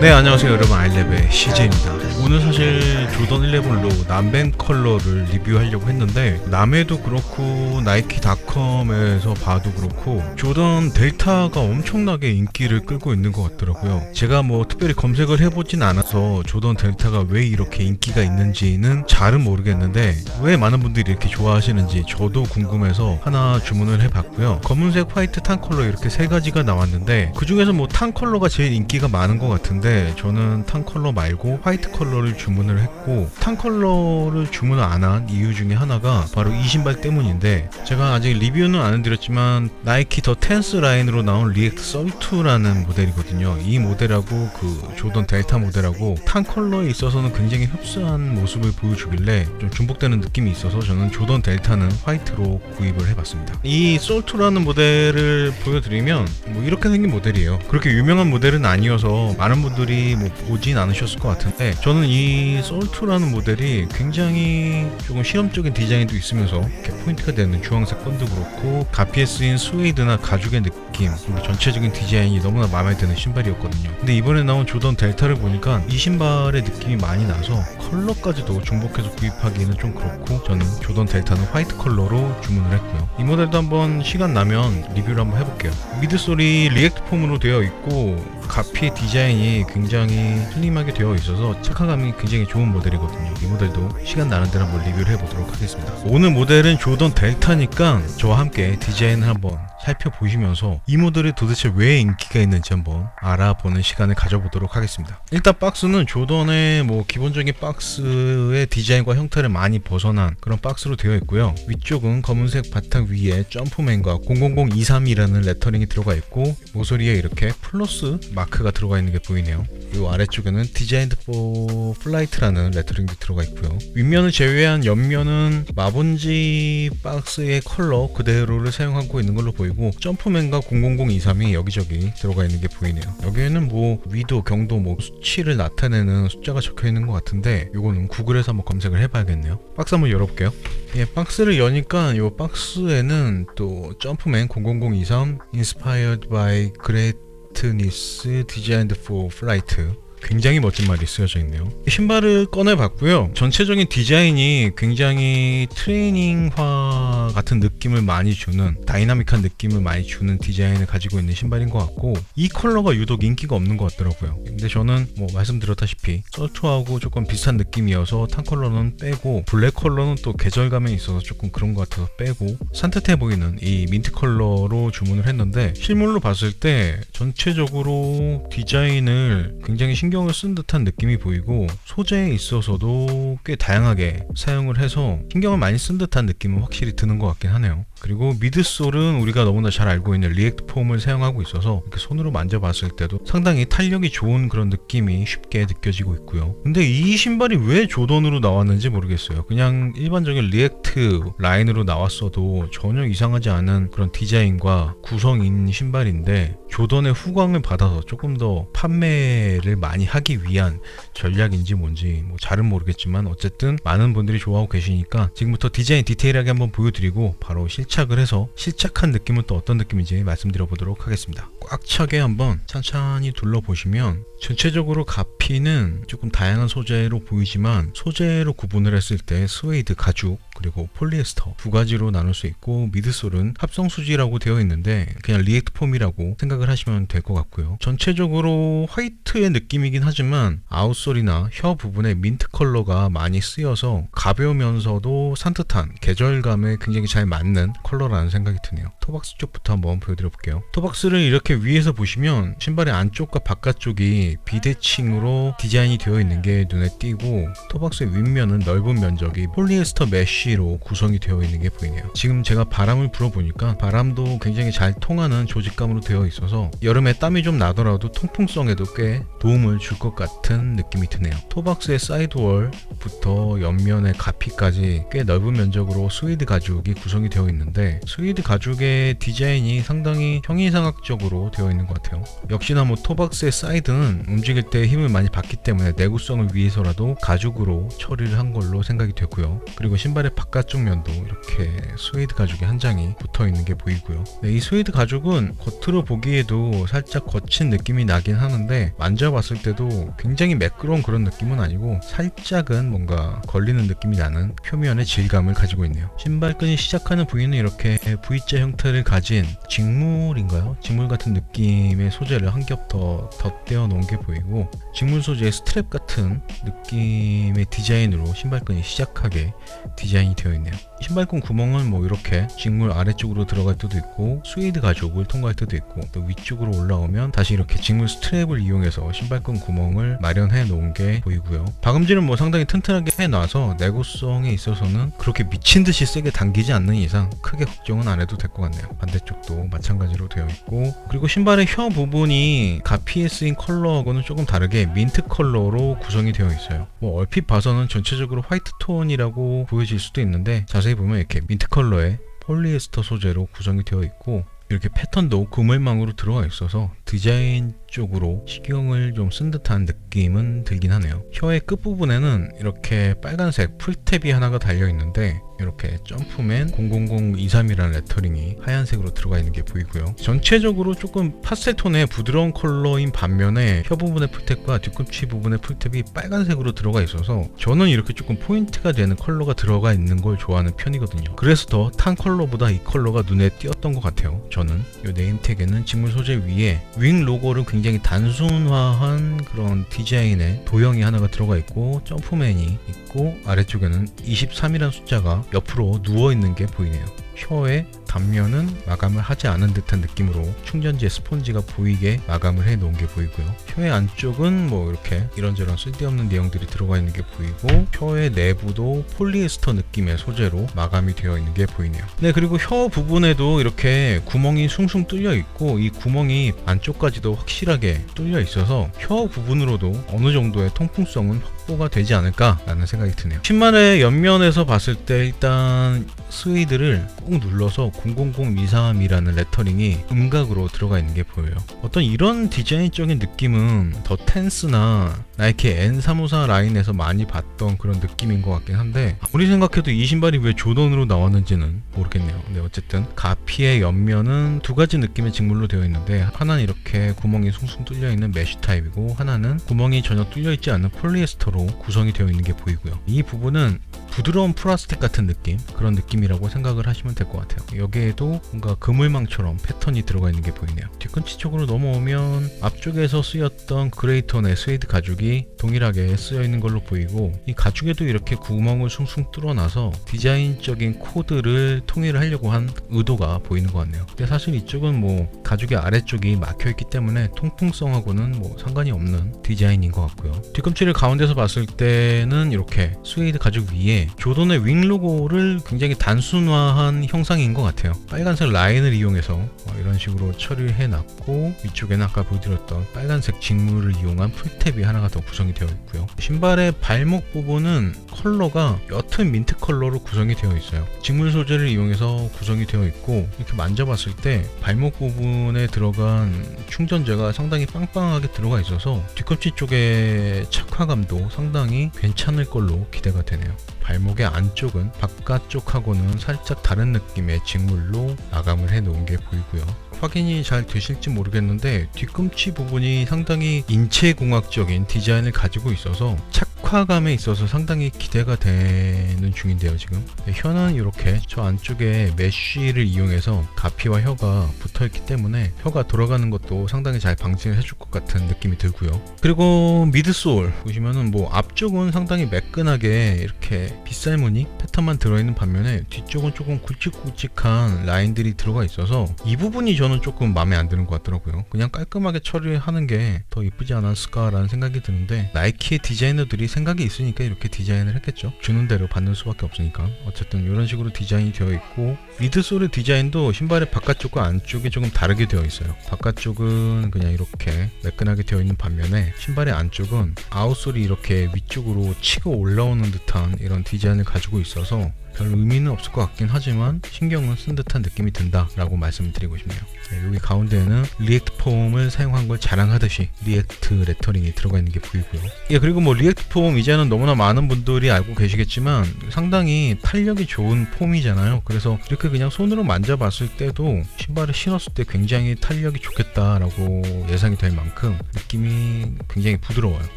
네 안녕하세요. 여러분 아이랩의 CJ입니다 오늘 사실 조던 11로 남벤 컬러를 리뷰하려고 했는데 남해도 그렇고 나이키닷컴에서 봐도 그렇고 조던 델타가 엄청나게 인기를 끌고 있는 것 같더라고요. 제가 뭐 특별히 검색을 해보진 않아서 조던 델타가 왜 이렇게 인기가 있는지는 잘은 모르겠는데 왜 많은 분들이 이렇게 좋아하시는지 저도 궁금해서 하나 주문을 해봤고요. 검은색 화이트 탄 컬러 이렇게 세 가지가 나왔는데 그 중에서 뭐 탄 컬러가 제일 인기가 많은 것 같은데 저는 탄 컬러 말고 화이트 컬러 를 주문을 했고 탄 컬러를 주문을 안 한 이유 중에 하나가 바로 이 신발 때문인데 제가 아직 리뷰는 안 해드렸지만 나이키 더 텐스 라인으로 나온 리액트 썰2라는 모델이거든요. 이 모델하고 그 조던 델타 모델하고 탄 컬러에 있어서는 굉장히 흡사한 모습을 보여주길래 좀 중복되는 느낌이 있어서 저는 조던 델타는 화이트로 구입을 해봤습니다. 이 썰2라는 모델을 보여드리면 뭐 이렇게 생긴 모델이에요. 그렇게 유명한 모델은 아니어서 많은 분들이 뭐 보진 않으셨을 것 같은데 저는 이 썰2라는 모델이 굉장히 조금 실험적인 디자인도 있으면서 포인트가 되는 주황색 번도 그렇고 가피에 쓰인 스웨이드나 가죽의 느낌 전체적인 디자인이 너무나 마음에 드는 신발이었거든요. 근데 이번에 나온 조던 델타를 보니까 이 신발의 느낌이 많이 나서 컬러까지도 중복해서 구입하기에는 좀 그렇고 저는 조던 델타는 화이트 컬러로 주문을 했고요. 이 모델도 한번 시간 나면 리뷰를 한번 해볼게요. 미드솔이 리액트 폼으로 되어 있고 가피의 디자인이 굉장히 슬림하게 되어 있어서 착 화감이 굉장히 좋은 모델이거든요. 이 모델도 시간 나는 대로 한번 리뷰를 해보도록 하겠습니다. 오늘 모델은 조던 델타니까 저와 함께 디자인을 한번 살펴보시면서 이 모델이 도대체 왜 인기가 있는지 한번 알아보는 시간을 가져보도록 하겠습니다. 일단 박스는 조던의 뭐 기본적인 박스의 디자인과 형태를 많이 벗어난 그런 박스로 되어 있고요. 위쪽은 검은색 바탕 위에 점프맨과 00023이라는 레터링이 들어가 있고 모서리에 이렇게 플러스 마크가 들어가 있는 게 보이네요. 이 아래쪽에는 디자인드 포 플라이트라는 레터링도 들어가 있고요. 윗면을 제외한 옆면은 마본지 박스의 컬러 그대로를 사용하고 있는 걸로 보 이고 점프맨과 00023이 여기저기 들어가 있는 게 보이네요. 여기에는 뭐 위도, 경도, 뭐 수치를 나타내는 숫자가 적혀 있는 것 같은데 이거는 구글에서 한번 검색을 해봐야겠네요. 박스 한번 열어볼게요. 예, 박스를 여니까 이 박스에는 또 점프맨 00023 Inspired by Greatness Designed for Flight 굉장히 멋진 말이 쓰여져 있네요. 신발을 꺼내봤고요. 전체적인 디자인이 굉장히 트레이닝화 같은 느낌을 많이 주는 다이나믹한 느낌을 많이 주는 디자인을 가지고 있는 신발인 것 같고 이 컬러가 유독 인기가 없는 것 같더라고요. 근데 저는 뭐 말씀드렸다시피 썰투하고 조금 비슷한 느낌이어서 탄 컬러는 빼고 블랙 컬러는 또 계절감에 있어서 조금 그런 것 같아서 빼고 산뜻해 보이는 이 민트 컬러로 주문을 했는데 실물로 봤을 때 전체적으로 디자인을 굉장히 신경 을 쓴 듯한 느낌이 보이고 소재에 있어서도 꽤 다양하게 사용을 해서 신경을 많이 쓴 듯한 느낌은 확실히 드는 것 같긴 하네요. 그리고 미드솔은 우리가 너무나 잘 알고 있는 리액트 폼을 사용하고 있어서 이렇게 손으로 만져봤을 때도 상당히 탄력이 좋은 그런 느낌이 쉽게 느껴지고 있고요. 근데 이 신발이 왜 조던으로 나왔는지 모르겠어요. 그냥 일반적인 리액트 라인으로 나왔어도 전혀 이상하지 않은 그런 디자인과 구성인 신발인데 조던의 후광을 받아서 조금 더 판매를 많이 하기 위한 전략인지 뭔지 뭐 잘은 모르겠지만 어쨌든 많은 분들이 좋아하고 계시니까 지금부터 디자인 디테일하게 한번 보여드리고 바로 실 착을 해서 실착한 느낌은 또 어떤 느낌인지 말씀드려 보도록 하겠습니다. 꽉 차게 한번 천천히 둘러보시면 전체적으로 가피는 조금 다양한 소재로 보이지만 소재로 구분을 했을 때 스웨이드 가죽 그리고 폴리에스터 두 가지로 나눌 수 있고 미드솔은 합성 수지라고 되어 있는데 그냥 리액트 폼이라고 생각을 하시면 될 것 같고요. 전체적으로 화이트의 느낌이긴 하지만 아웃솔이나 혀 부분에 민트 컬러가 많이 쓰여서 가벼우면서도 산뜻한 계절감에 굉장히 잘 맞는 컬러라는 생각이 드네요. 토박스 쪽부터 한번 보여드려 볼게요. 토박스를 이렇게 위에서 보시면 신발의 안쪽과 바깥쪽이 비대칭으로 디자인이 되어 있는 게 눈에 띄고 토박스의 윗면은 넓은 면적이 폴리에스터 메쉬로 구성이 되어 있는 게 보이네요. 지금 제가 바람을 불어보니까 바람도 굉장히 잘 통하는 조직감으로 되어 있어서 여름에 땀이 좀 나더라도 통풍성에도 꽤 도움을 줄 것 같은 느낌이 드네요. 토박스의 사이드월부터 옆면의 가피까지 꽤 넓은 면적으로 스웨이드 가죽이 구성이 되어 있는데 스웨이드 가죽의 디자인이 상당히 형이상학적으로 되어 있는 것 같아요. 역시나 뭐 토박스의 사이드는 움직일 때 힘을 많이 받기 때문에 내구성을 위해서라도 가죽으로 처리를 한 걸로 생각이 되고요. 그리고 신발의 바깥쪽 면도 이렇게 스웨이드 가죽이 한 장이 붙어 있는 게 보이고요. 네, 이 스웨이드 가죽은 겉으로 보기에도 살짝 거친 느낌이 나긴 하는데 만져봤을 때도 굉장히 매끄러운 그런 느낌은 아니고 살짝은 뭔가 걸리는 느낌이 나는 표면의 질감을 가지고 있네요. 신발끈이 시작하는 부위는 이렇게 V자 형태를 가진 직물인가요? 직물 같은 느낌의 소재를 한 겹 더 덧대어 놓은 게 보이고 직물 소재의 스트랩 같은 느낌의 디자인으로 신발끈이 시작하게 디자인이 되어 있네요. 신발끈 구멍은 뭐 이렇게 직물 아래쪽으로 들어갈 때도 있고 스웨이드 가죽을 통과할 때도 있고 또 위쪽으로 올라오면 다시 이렇게 직물 스트랩을 이용해서 신발끈 구멍을 마련해 놓은 게 보이고요. 박음질은 뭐 상당히 튼튼하게 해놔서 내구성에 있어서는 그렇게 미친 듯이 세게 당기지 않는 이상 크게 걱정은 안 해도 될 것 같네요. 반대쪽도 마찬가지로 되어 있고 그리고 신발의 혀 부분이 가피에 쓰인 컬러 하고는 조금 다르게 민트 컬러로 구성이 되어 있어요. 뭐 얼핏 봐서는 전체적으로 화이트 톤이라고 보여질 수도 있는데 자세히 보면 이렇게 민트 컬러의 폴리에스터 소재로 구성이 되어 있고 이렇게 패턴도 그물망으로 들어가 있어서 디자인 쪽으로 신경을 좀 쓴 듯한 느낌은 들긴 하네요. 혀의 끝부분에는 이렇게 빨간색 풀탭이 하나가 달려 있는데 이렇게 점프맨 0002-3이라는 레터링이 하얀색으로 들어가 있는 게 보이고요. 전체적으로 조금 파스텔 톤의 부드러운 컬러인 반면에 혀 부분의 풀탭과 뒤꿈치 부분의 풀탭이 빨간색으로 들어가 있어서 저는 이렇게 조금 포인트가 되는 컬러가 들어가 있는 걸 좋아하는 편이거든요. 그래서 더 탄 컬러보다 이 컬러가 눈에 띄었던 것 같아요. 저는 이 네임택에는 직물 소재 위에 윙 로고를 굉장히 단순화한 그런 디자인의 도형이 하나가 들어가 있고 점프맨이 있고 아래쪽에는 23이라는 숫자가 옆으로 누워 있는 게 보이네요. 혀의 단면은 마감을 하지 않은 듯한 느낌으로 충전지에 스폰지가 보이게 마감을 해 놓은 게 보이고요. 혀의 안쪽은 뭐 이렇게 이런저런 쓸데없는 내용들이 들어가 있는 게 보이고 혀의 내부도 폴리에스터 느낌의 소재로 마감이 되어 있는 게 보이네요. 네 그리고 혀 부분에도 이렇게 구멍이 숭숭 뚫려 있고 이 구멍이 안쪽까지도 확실하게 뚫려 있어서 혀 부분으로도 어느 정도의 통풍성은 확 보가 되지 않을까라는 생각이 드네요. 신발의 옆면에서 봤을 때 일단 스웨이드를 꾹 눌러서 0002-3이라는 레터링이 음각으로 들어가 있는 게 보여요. 어떤 이런 디자인적인 느낌은 더 텐스나 나이키 N354 라인에서 많이 봤던 그런 느낌인 것 같긴 한데 아무리 생각해도 이 신발이 왜 조던으로 나왔는지는 모르겠네요. 근데 어쨌든 가피의 옆면은 두 가지 느낌의 직물로 되어 있는데 하나는 이렇게 구멍이 숭숭 뚫려 있는 메쉬 타입이고 하나는 구멍이 전혀 뚫려 있지 않은 폴리에스터로 구성이 되어 있는 게 보이고요. 이 부분은 부드러운 플라스틱 같은 느낌? 그런 느낌이라고 생각을 하시면 될 것 같아요. 여기에도 뭔가 그물망처럼 패턴이 들어가 있는 게 보이네요. 뒤꿈치 쪽으로 넘어오면 앞쪽에서 쓰였던 그레이톤의 스웨이드 가죽이 동일하게 쓰여 있는 걸로 보이고 이 가죽에도 이렇게 구멍을 숭숭 뚫어놔서 디자인적인 코드를 통일을 하려고 한 의도가 보이는 것 같네요. 근데 사실 이쪽은 뭐 가죽의 아래쪽이 막혀 있기 때문에 통풍성하고는 뭐 상관이 없는 디자인인 것 같고요. 뒤꿈치를 가운데서 봤을 때는 이렇게 스웨이드 가죽 위에 조던의 윙 로고를 굉장히 단순화한 형상인 것 같아요. 빨간색 라인을 이용해서 어, 이런 식으로 처리를 해놨고 위쪽에는 아까 보여드렸던 빨간색 직물을 이용한 풀탭이 하나가 더 구성이 되어 있고요. 신발의 발목 부분은 컬러가 옅은 민트 컬러로 구성이 되어 있어요. 직물 소재를 이용해서 구성이 되어 있고 이렇게 만져봤을 때 발목 부분에 들어간 충전재가 상당히 빵빵하게 들어가 있어서 뒤꿈치 쪽의 착화감도 상당히 괜찮을 걸로 기대가 되네요. 발목의 안쪽은 바깥쪽하고는 살짝 다른 느낌의 직물로 마감을 해 놓은 게 보이고요. 확인이 잘 되실지 모르겠는데 뒤꿈치 부분이 상당히 인체공학적인 디자인을 가지고 있어서 착 화감에 있어서 상당히 기대가 되는 중인데요 지금. 네, 혀는 이렇게. 저 안쪽에 메쉬를 이용해서 가피와 혀가 붙어있기 때문에 혀가 돌아가는 것도 상당히 잘 방지를 해줄 것 같은 느낌이 들고요. 그리고 미드솔 보시면은 뭐 앞쪽은 상당히 매끈하게 이렇게 빗살무늬 패턴만 들어있는 반면에 뒤쪽은 조금 굵직굵직한 라인들이 들어가 있어서 이 부분이 저는 조금 마음에 안 드는 것 같더라고요. 그냥 깔끔하게 처리하는 게 더 이쁘지 않았을까라는 생각이 드는데 나이키의 디자이너들이 생각이 있으니까 이렇게 디자인을 했겠죠. 주는 대로 받는 수밖에 없으니까 어쨌든 이런 식으로 디자인이 되어 있고 미드솔의 디자인도 신발의 바깥쪽과 안쪽이 조금 다르게 되어 있어요. 바깥쪽은 그냥 이렇게 매끈하게 되어 있는 반면에 신발의 안쪽은 아웃솔이 이렇게 위쪽으로 치고 올라오는 듯한 이런 디자인을 가지고 있어서 별 의미는 없을 것 같긴 하지만 신경은 쓴 듯한 느낌이 든다 라고 말씀을 드리고 싶네요. 네, 여기 가운데에는 리액트 폼을 사용한 걸 자랑하듯이 리액트 레터링이 들어가 있는 게 보이고요. 예 그리고 뭐 리액트 폼 이제는 너무나 많은 분들이 알고 계시겠지만 상당히 탄력이 좋은 폼이잖아요. 그래서 이렇게 그냥 손으로 만져봤을 때도 신발을 신었을 때 굉장히 탄력이 좋겠다라고 예상이 될 만큼 느낌이 굉장히 부드러워요.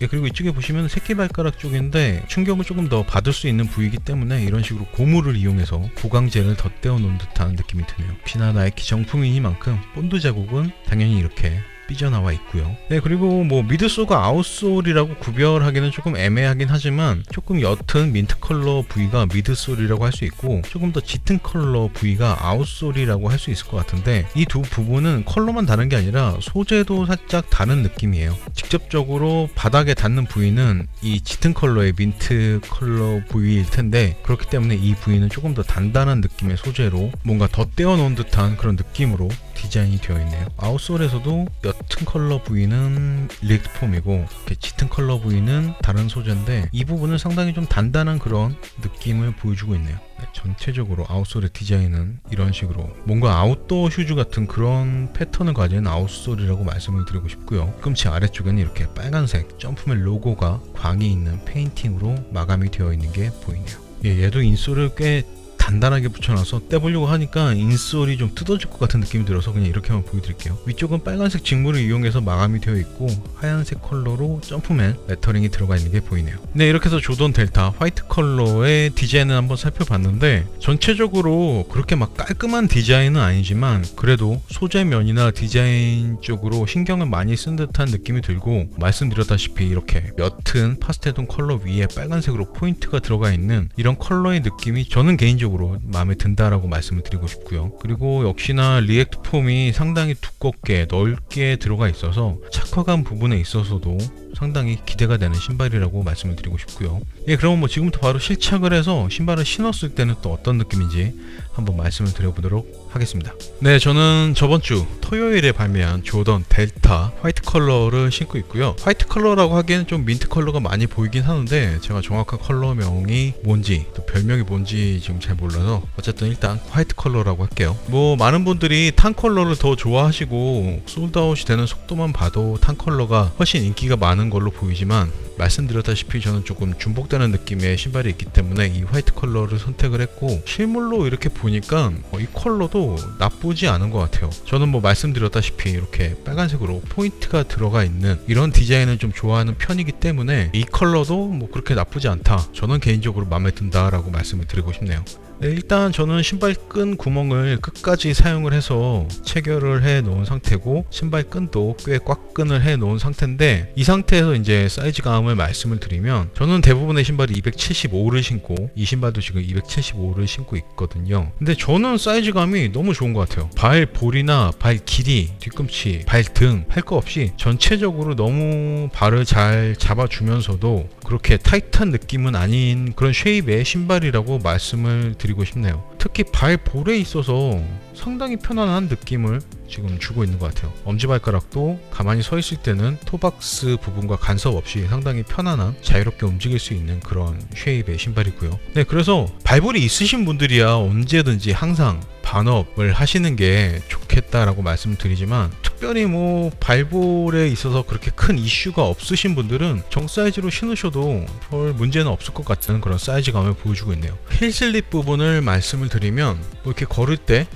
예, 그리고 이쪽에 보시면 새끼발가락 쪽인데 충격을 조금 더 받을 수 있는 부위이기 때문에 이런 식으로 고무를 이용해서 보강재를 덧대어 놓은 듯한 느낌이 드네요. 혹시나 나이키 정품이니만큼 본드 자국은 당연히 이렇게 삐져나와 있고요. 네, 그리고 뭐 미드솔과 아웃솔이라고 구별하기는 조금 애매하긴 하지만 조금 옅은 민트 컬러 부위가 미드솔이라고 할 수 있고 조금 더 짙은 컬러 부위가 아웃솔이라고 할 수 있을 것 같은데 이 두 부분은 컬러만 다른 게 아니라 소재도 살짝 다른 느낌이에요. 직접적으로 바닥에 닿는 부위는 이 짙은 컬러의 민트 컬러 부위일 텐데 그렇기 때문에 이 부위는 조금 더 단단한 느낌의 소재로 뭔가 덧대어 놓은 듯한 그런 느낌으로 디자인이 되어 있네요. 아웃솔에서도 옅은 컬러 부위는 리액트 폼이고 이렇게 짙은 컬러 부위는 다른 소재인데 이 부분은 상당히 좀 단단한 그런 느낌을 보여주고 있네요. 네, 전체적으로 아웃솔의 디자인은 이런 식으로 뭔가 아웃도어 슈즈 같은 그런 패턴을 가진 아웃솔이라고 말씀을 드리고 싶고요. 뒤꿈치 아래쪽에는 이렇게 빨간색 점프맨 로고가 광이 있는 페인팅으로 마감이 되어 있는 게 보이네요. 예, 얘도 인솔을 꽤 단단하게 붙여놔서 떼보려고 하니까 인솔이 좀 뜯어질 것 같은 느낌이 들어서 그냥 이렇게만 보여드릴게요. 위쪽은 빨간색 직물을 이용해서 마감이 되어 있고 하얀색 컬러로 점프맨 레터링이 들어가 있는 게 보이네요. 네 이렇게 해서 조던 델타 화이트 컬러의 디자인을 한번 살펴봤는데 전체적으로 그렇게 막 깔끔한 디자인은 아니지만 그래도 소재면이나 디자인 쪽으로 신경을 많이 쓴 듯한 느낌이 들고 말씀드렸다시피 이렇게 옅은 파스텔톤 컬러 위에 빨간색으로 포인트가 들어가 있는 이런 컬러의 느낌이 저는 개인적으로 마음에 든다라고 말씀을 드리고 싶고요. 그리고 역시나 리액트 폼이 상당히 두껍게 넓게 들어가 있어서 착화감 부분에 있어서도 상당히 기대가 되는 신발이라고 말씀을 드리고 싶고요. 예, 그럼 뭐 지금부터 바로 실착을 해서 신발을 신었을 때는 또 어떤 느낌인지 한번 말씀을 드려보도록 하겠습니다. 네, 저는 저번 주 토요일에 발매한 조던 델타 화이트 컬러를 신고 있고요. 화이트 컬러라고 하기에는 좀 민트 컬러가 많이 보이긴 하는데 제가 정확한 컬러명이 뭔지 또 별명이 뭔지 지금 잘 몰라서 어쨌든 일단 화이트 컬러라고 할게요. 뭐 많은 분들이 탄 컬러를 더 좋아하시고 솔드아웃이 되는 속도만 봐도 탄 컬러가 훨씬 인기가 많은 걸로 보이지만 말씀드렸다시피 저는 조금 중복되는 느낌의 신발이 있기 때문에 이 화이트 컬러를 선택을 했고 실물로 이렇게 보니까 이 컬러도 나쁘지 않은 것 같아요. 저는 뭐 말씀드렸다시피 이렇게 빨간색으로 포인트가 들어가 있는 이런 디자인을 좀 좋아하는 편이기 때문에 이 컬러도 뭐 그렇게 나쁘지 않다. 저는 개인적으로 마음에 든다라고 말씀을 드리고 싶네요. 네, 일단 저는 신발끈 구멍을 끝까지 사용을 해서 체결을 해 놓은 상태고 신발끈도 꽤 꽉 끈을 해 놓은 상태인데 이 상태에서 이제 사이즈감을 말씀을 드리면 저는 대부분의 신발이 275를 신고 이 신발도 지금 275를 신고 있거든요 근데 저는 사이즈감이 너무 좋은 것 같아요 발 볼이나 발 길이 뒤꿈치 발등 할 거 없이 전체적으로 너무 발을 잘 잡아주면서도 그렇게 타이트한 느낌은 아닌 그런 쉐입의 신발이라고 말씀을 드리고 싶네요. 특히 발 볼에 있어서 상당히 편안한 느낌을 지금 주고 있는 것 같아요. 엄지발가락도 가만히 서 있을 때는 토박스 부분과 간섭 없이 상당히 편안한 자유롭게 움직일 수 있는 그런 쉐입의 신발이고요. 네, 그래서 발볼이 있으신 분들이야 언제든지 항상 반업을 하시는 게 좋겠다라고 말씀드리지만 특별히 뭐 발볼에 있어서 그렇게 큰 이슈가 없으신 분들은 정 사이즈로 신으셔도 별 문제는 없을 것 같은 그런 사이즈감을 보여주고 있네요. 힐 슬립 부분을 말씀을 드리면 뭐 이렇게 걸을 때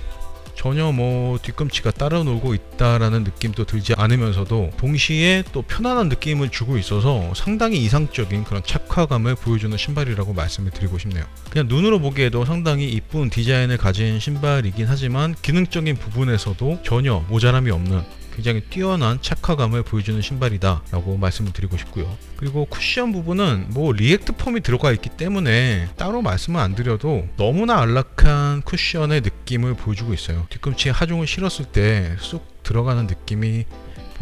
전혀 뭐 뒤꿈치가 따라 놀고 있다라는 느낌도 들지 않으면서도 동시에 또 편안한 느낌을 주고 있어서 상당히 이상적인 그런 착화감을 보여주는 신발이라고 말씀을 드리고 싶네요. 그냥 눈으로 보기에도 상당히 이쁜 디자인을 가진 신발이긴 하지만 기능적인 부분에서도 전혀 모자람이 없는 굉장히 뛰어난 착화감을 보여주는 신발이다 라고 말씀을 드리고 싶고요. 그리고 쿠션 부분은 뭐 리액트 폼이 들어가 있기 때문에 따로 말씀을 안 드려도 너무나 안락한 쿠션의 느낌을 보여주고 있어요. 뒤꿈치에 하중을 실었을 때 쏙 들어가는 느낌이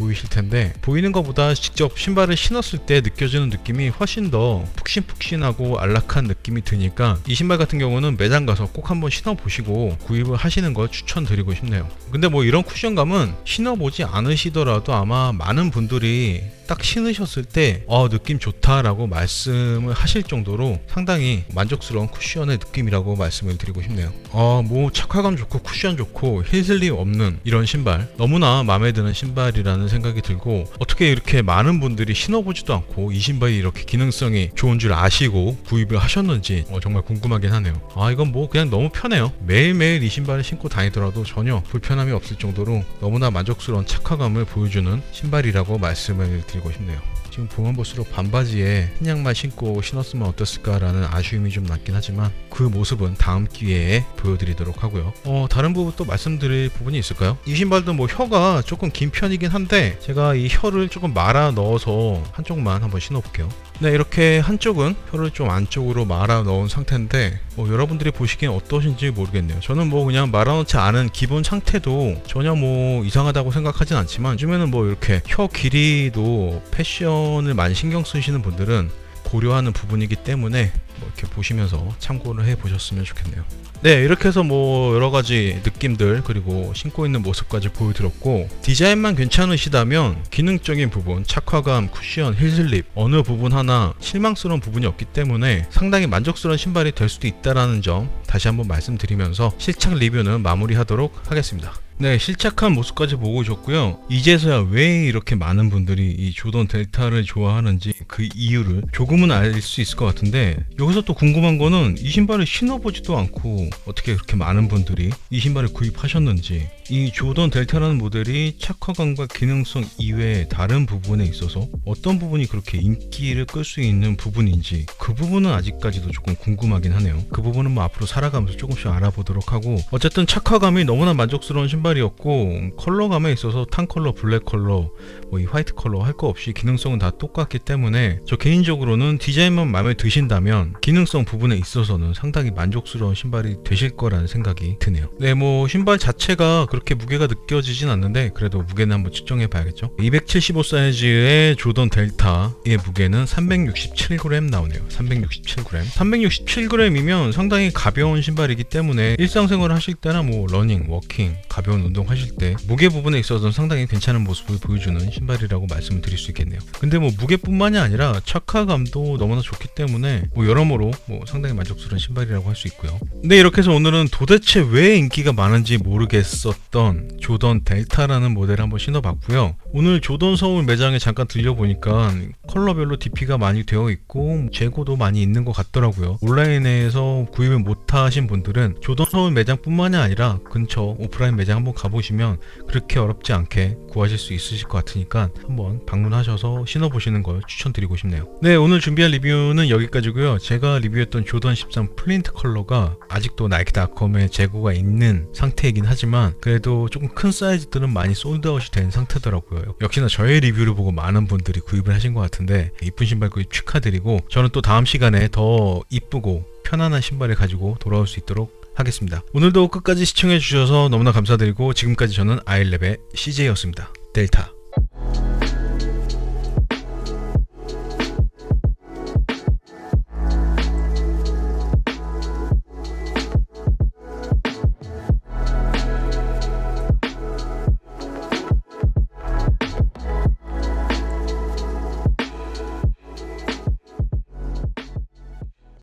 보이실 텐데 보이는 것보다 직접 신발을 신었을 때 느껴지는 느낌이 훨씬 더 푹신푹신하고 안락한 느낌이 드니까 이 신발 같은 경우는 매장 가서 꼭 한번 신어보시고 구입을 하시는 걸 추천드리고 싶네요. 근데 뭐 이런 쿠션감은 신어보지 않으시더라도 아마 많은 분들이 딱 신으셨을 때 어, 느낌 좋다라고 말씀을 하실 정도로 상당히 만족스러운 쿠션의 느낌이라고 말씀을 드리고 싶네요. 어, 뭐 착화감 좋고 쿠션 좋고 힐슬립 없는 이런 신발 너무나 마음에 드는 신발이라는 생각이 들고 어떻게 이렇게 많은 분들이 신어보지도 않고 이 신발이 이렇게 기능성이 좋은 줄 아시고 구입을 하셨는지 어, 정말 궁금하긴 하네요. 아 이건 뭐 그냥 너무 편해요. 매일매일 이 신발을 신고 다니더라도 전혀 불편함이 없을 정도로 너무나 만족스러운 착화감을 보여주는 신발이라고 말씀을 드리고 싶네요. 지금 보면 볼수록 반바지에 흰 양말 신고 신었으면 어땠을까라는 아쉬움이 좀 남긴 하지만 그 모습은 다음 기회에 보여드리도록 하고요. 어, 다른 부분 또 말씀드릴 부분이 있을까요? 이 신발도 뭐 혀가 조금 긴 편이긴 한데 제가 이 혀를 조금 말아 넣어서 한쪽만 한번 신어볼게요. 네, 이렇게 한쪽은 혀를 좀 안쪽으로 말아 넣은 상태인데 뭐 여러분들이 보시기엔 어떠신지 모르겠네요. 저는 뭐 그냥 말아 넣지 않은 기본 상태도 전혀 뭐 이상하다고 생각하진 않지만 요즘에는 뭐 이렇게 혀 길이도 패션을 많이 신경 쓰시는 분들은 고려하는 부분이기 때문에 뭐 이렇게 보시면서 참고를 해 보셨으면 좋겠네요. 네, 이렇게 해서 뭐 여러 가지 느낌들 그리고 신고 있는 모습까지 보여드렸고 디자인만 괜찮으시다면 기능적인 부분, 착화감, 쿠션, 힐슬립 어느 부분 하나 실망스러운 부분이 없기 때문에 상당히 만족스러운 신발이 될 수도 있다라는 점 다시 한번 말씀드리면서 실착 리뷰는 마무리하도록 하겠습니다. 네, 실착한 모습까지 보고 오셨고요. 이제서야 왜 이렇게 많은 분들이 이 조던 델타를 좋아하는지 그 이유를 조금은 알 수 있을 것 같은데 여기서 또 궁금한 거는 이 신발을 신어보지도 않고 어떻게 그렇게 많은 분들이 이 신발을 구입하셨는지 이 조던 델타라는 모델이 착화감과 기능성 이외의 다른 부분에 있어서 어떤 부분이 그렇게 인기를 끌 수 있는 부분인지 그 부분은 아직까지도 조금 궁금하긴 하네요. 그 부분은 뭐 앞으로 살아가면서 조금씩 알아보도록 하고 어쨌든 착화감이 너무나 만족스러운 신발 이었고 컬러감에 있어서 탄 컬러, 블랙 컬러, 뭐 이 화이트 컬러 할 거 없이 기능성은 다 똑같기 때문에 저 개인적으로는 디자인만 마음에 드신다면 기능성 부분에 있어서는 상당히 만족스러운 신발이 되실 거라는 생각이 드네요. 네, 뭐 신발 자체가 그렇게 무게가 느껴지진 않는데 그래도 무게는 한번 측정해 봐야겠죠. 275 사이즈의 조던 델타의 무게는 367g 나오네요. 367g. 367g이면 상당히 가벼운 신발이기 때문에 일상생활을 하실 때나 뭐 러닝, 워킹, 가벼 운 운동 하실 때 무게 부분에 있어서는 상당히 괜찮은 모습을 보여주는 신발이라고 말씀을 드릴 수 있겠네요. 근데 뭐 무게뿐만이 아니라 착화감도 너무나 좋기 때문에 뭐 여러모로 뭐 상당히 만족스러운 신발이라고 할 수 있고요. 근데 이렇게 해서 오늘은 도대체 왜 인기가 많은지 모르겠었던 조던 델타라는 모델을 한번 신어봤고요. 오늘 조던 서울 매장에 잠깐 들려보니까 컬러별로 DP가 많이 되어 있고 재고도 많이 있는 것 같더라고요. 온라인에서 구입을 못하신 분들은 조던 서울 매장뿐만이 아니라 근처 오프라인 매장 한번 가보시면 그렇게 어렵지 않게 구하실 수 있으실 것 같으니까 한번 방문하셔서 신어보시는 걸 추천드리고 싶네요. 네, 오늘 준비한 리뷰는 여기까지고요. 제가 리뷰했던 조던 13 플린트 컬러가 아직도 나이키닷컴에 재고가 있는 상태이긴 하지만 그래도 조금 큰 사이즈들은 많이 솔드아웃이 된 상태더라고요. 역시나 저의 리뷰를 보고 많은 분들이 구입을 하신 것 같은데 이쁜 신발 구입 축하드리고 저는 또 다음 시간에 더 이쁘고 편안한 신발을 가지고 돌아올 수 있도록 하겠습니다. 오늘도 끝까지 시청해주셔서 너무나 감사드리고 지금까지 저는 아일랩의 CJ였습니다. 델타.